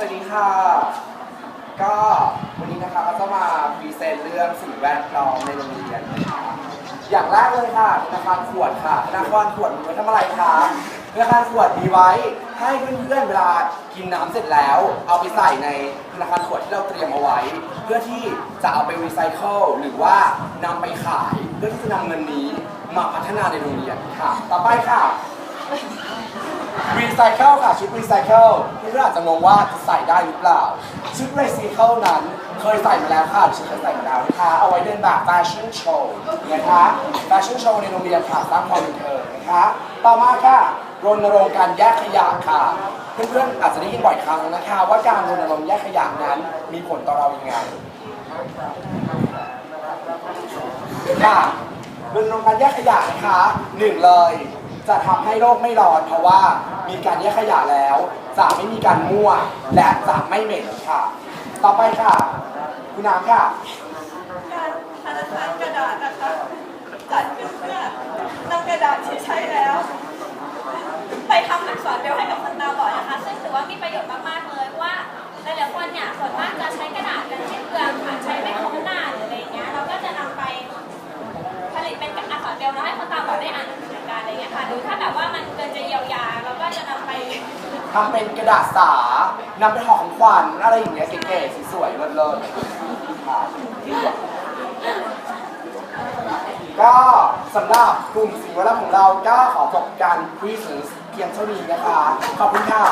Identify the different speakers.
Speaker 1: สวัสดีค่ะ ก็วันนี้นะคะก็จะมาพรีเซนต์เรื่องสิ่งแวดล้อมในโรงเรียนนะคะอย่างแรกเลยค่ะธนาคารขวดค่ะธนาคารขวดมีไว้ทำอะไรคะธนาคารขวดมีไว้ให้เพื่อนๆเวลากินน้ำเสร็จแล้ว เอาไปใส่ในธนาคารขวดที่เราเตรียมเอาไว้ เพื่อที่จะเอาไปรีไซเคิลหรือว่านำไปขายเพื่อที่จะนำเงินนี้มาพัฒนาในโรงเรียนค่ะ ต่อไปค่ะ รีไซเคิลค่ะชุดรีไซเคิลที่เพื่อนอาจจะงงว่าจะใส่ได้หรือเปล่า ชุดรีไซเคิลนั้นเคยใส่มาแล้วค่ะฉันเคยใส่มาแล้วนะคะเอาไว้เดินแบบแฟชั่นโชว์นะคะแฟชั่นโชว์ในโรงเรียนค่ะสร้างความบันเทิงนะคะต่อมาค่ะรณรงค์การแยกขยะค่ะเพื่อนๆอาจจะได้ยินบ่อยครั้งนะคะ ว่าการรณรงค์แยกขยะนั้นมีผลต่อเรายังไงค่ะรณรงค์การแยกขยะนะคะหนึ่งเลย จะทำให้โลกไม่ร้อนเพราะว่ามีการแยกขยะแล้ว จะไม่มีการมั่ว และจะไม่เหม็นค่ะ ต่อไปค่ะ คุณน้ำค่ะ
Speaker 2: การธนาคารกระดาษนะคะจัดขึ้นเพื่อนำกระดาษที่ใช้แล้ว ไปทำอักษรเบลให้กับคนตาบอดนะคะ ซึ่งถือว่ามีประโยชน์มากๆเลยเพราะว่าหลายๆคนเนี่ยส่วนมากจะใช้กระดาษกันที่เปลืองค่ะใช้ไม่ครบหน้าหรืออะไรอย่างเงี้ยเราก็จะนำไปผลิตเป็นอักษรเบลแล้วให้คนตาบอดได้อ่านหนังสือ
Speaker 1: ทำเป็นกระดาษสานำไปห่อของขวัญอะไรอย่างเงี้ยเก๋ๆสวยๆเลิศๆก็สำหรับกลุ่มสิ่งแวดล้อมของเราก็ขอจบการพรีเซนต์เพียงเท่านี้นะคะ ขอบคุณค่ะ